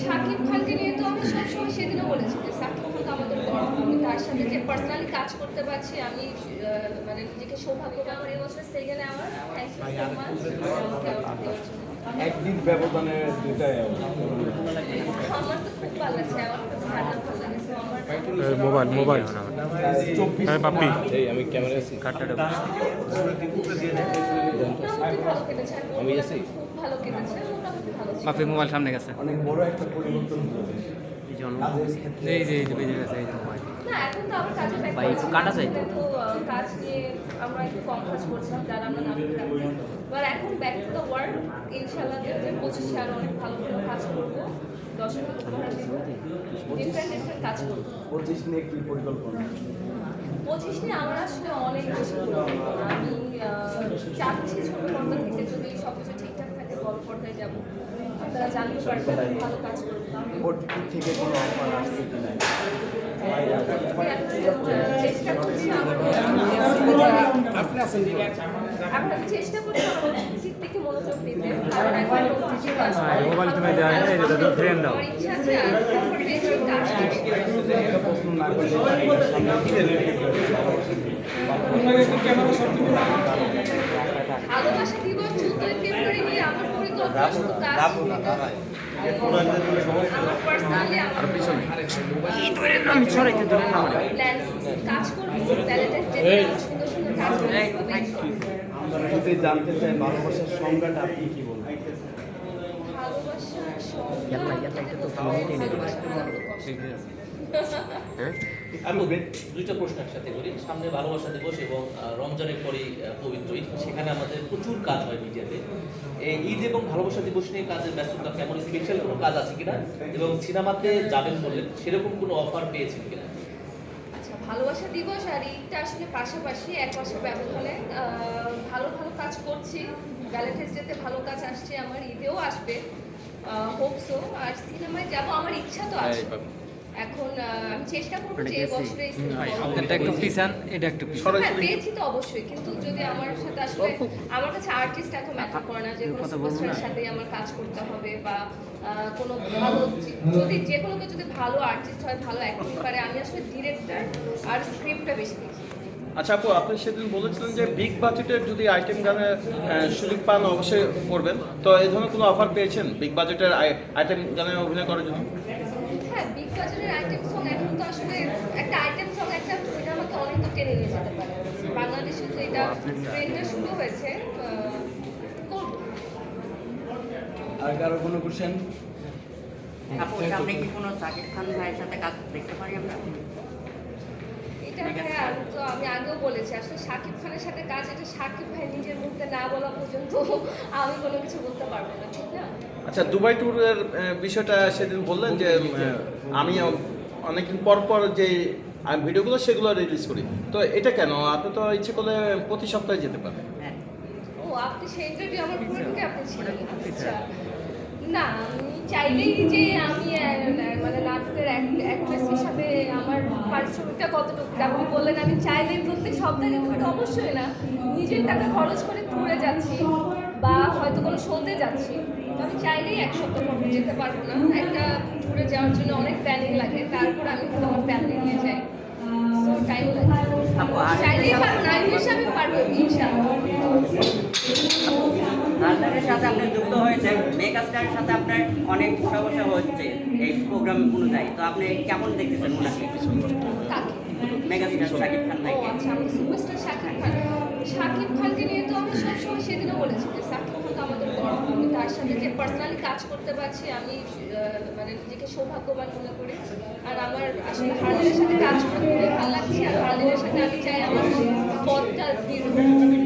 শাকিব খানকে নিয়ে তো আমি সবসময় সেদিনও বলেছি যে শাকিব খান তো আমাদের গর্ব আমি তার সাথে যে পার্সোনালি কাজ করতে পারছি আমি মানে নিজেকে সৌভাগ্যবান করে এবছর সেখানে আমার থ্যাংক ইউ সো মাচ। একদিন ব্যবধানে দুইটাই আমার তো খুব ভালো লাগছে আমার তো ভালো ভালো লাগছে। Mobile mobile. হ্যাঁ পাপ্পি এই আমি ক্যামেরা কাটটা আমি আছি? খুব ভালো কেটেছে মোটামুটি ভালো ছিল। পাপ্পি মোবাইল সামনে গেছে। অনেক বড় একটা পরিবর্তন হলো এই যে অন্য- কাজের ক্ষেত্রে এই যে বেজে গেছে এই যে মোবাইল না এখন তো আবার কাজে ব্যাক ভাই, কাটা যায় তো? তো কাজ নিয়ে আমরা একটু কম কাজ করছিলাম যারা আমরা নাম এবার এখন ব্যাক টু দ্য ওয়ার্ল্ড ইনশাল্লাহ দু পঁচিশে আরও অনেক ভালো ভালো কাজ করব। দর্শকের উপহার দেবো। ডিফারেন্ট ডিফারেন্ট কাজ করব। পঁচিশ নিয়ে কি পরিকল্পনা? পঁচিশ নিয়ে আমার আসলে অনেক বেশি পরিকল্পনা। আমি চাচ্ছি ছোট থেকে যদি সব কিছু ঠিকঠাক থাকে বড় পর্দায় যাব আপনারা জানতে পারবেন ভালো কাজ করব ওটিটি থেকে কোনো অফার আসছে কি না চেষ্টা করছি আমার দিবস চোদ্দই ফেব্রুয়ারি নিয়ে আমার পরিকল্পনা শুধু কাজ আমার পার্সোনালি আমার পিছনে যদি জানতে চাই ভালোবাসার সংজ্ঞাটা আপনি কি বলবেন ভালোবাসার সংজ্ঞা হ্যাঁ? আমি দুইটা প্রশ্ন একসাথে করি। সামনে ভালোবাসা দিবস এবং রমজানের পরেই পবিত্র ঈদ। সেখানে আমাদের প্রচুর কাজ হয় মিডিয়াতে। এই ঈদ এবং ভালোবাসা দিবস নিয়ে কাজের ব্যস্ততা কেমন? স্পেশাল কোনো কাজ আছে কিনা? এবং সিনেমাতে যাবেন বললেন সেরকম কোনো অফার পেয়েছেন কিনা? আচ্ছা ভালোবাসা দিবস আর ঈদটা আসলে পাশাপাশি এক মাসের ব্যবধানে আহ, ভালো ভালো কাজ করছি। ভ্যালেন্টাইন্স ডেতে ভালো কাজ আসছে আমার ঈদেও আসবে। হোপসো আর সিনেমায় যাব আমার ইচ্ছা তো আছে। এখন আহ, আমি চেষ্টা করব যে বছরে এটা একটু পিছান এটা একটু হ্যাঁ পেয়েছি তো অবশ্যই কিন্তু যদি আমার সাথে আসলে আমার কাছে আর্টিস্ট এত ম্যাটার করে না যে কোনো সুপারস্টারের সাথে আমার কাজ করতে হবে বা কোনো ভালো যদি যে কোনো কেউ যদি ভালো আর্টিস্ট হয় ভালো অ্যাক্টিং পারে আমি আসলে ডিরেক্টর আর স্ক্রিপ্টটা বেশি দেখি। আচ্ছা আপু আপনি সেদিন বলেছিলেন যে বিগ বাজেটের যদি আইটেম গানে আহ, সুযোগ পান অবশ্যই করবেন। তো এই ধরনের কোনো অফার পেয়েছেন বিগ বাজেটের আইটেম গানে অভিনয় করার জন্য? হ্যাঁ বিগ বাজারের আইটেম সং এখন তো আসলে একটা আইটেম সং একটা সিনেমাকে অনেক তো টেনে নিয়ে যেতে পারে। বাংলাদেশে তো এটা ট্রেন্ডটা শুরু হয়েছে আর কারও কোনো কোশ্চেন কি কোনো সাকিব খান ভাইয়ের সাথে কাজ দেখতে পারি আমরা? এটা ভাই তো আমি আগেও বলেছি আসলে শাকিব খানের সাথে কাজ এটা শাকিব ভাই নিজের মুখে না বলা পর্যন্ত আমি কোনো কিছু বলতে পারব না ঠিক না? আচ্ছা দুবাই ট্যুরের বিষয়টা সেদিন বললেন যে আমি অনেকদিন পর পর যে ভিডিওগুলো সেগুলো রিলিজ করি। তো এটা কেন? আপনি তো ইচ্ছে করলে প্রতি সপ্তাহে যেতে পারেন। হ্যাঁ। ও আপনি সেই ইন্টারভিউ আমার পুরো আপনি ছিলেন আচ্ছা। না আমি চাইলেই যে আমি মানে নাটকের অ্যাক্ট্রেস হিসাবে আমার পারিশ্রমিকটা কতটুকু? আপনি বললেন আমি চাইলেই প্রত্যেক সপ্তাহে যেতে পারি অবশ্যই না। নিজের টাকা খরচ করে ঘুরে যাচ্ছি। বা হয়তো কোনো শোতে যাচ্ছি তো আমি চাইলেই এক সপ্তাহ পর যেতে পারব না। একটা ঘুরে যাওয়ার জন্য অনেক প্ল্যানিং লাগে তারপর আমি আমার ফ্যামিলি নিয়ে যাই। সো টাইম লাগে। চাইলেই পারব না আমি হিসাবে পারব ইনশাআল্লাহ। রাজধানীর সাথে আপনি যুক্ত হয়েছেন মেগাস্টারের সাথে আপনার অনেক সমস্যা হচ্ছে এই প্রোগ্রাম অনুযায়ী। তো আপনি কেমন দেখতেছেন ওনাকে কাকে? মেগাস্টার সাকিব খান ও আচ্ছা আমি সুপারস্টার শাকিব খান। শাকিব খানকে নিয়ে তো আমি সবসময় সেদিনও বলেছি যে শাকিব খান তো আমাদের গর্ব আমি তার সাথে যে পার্সোনালি কাজ করতে পারছি, আমি মানে নিজেকে সৌভাগ্যবান মনে করি। আর আমার আসলে হার্লিনের সাথে কাজ করতে ভালো লাগছে, আর হার্লিনের সাথে আমি চাই আমার পথটা দীর্ঘ।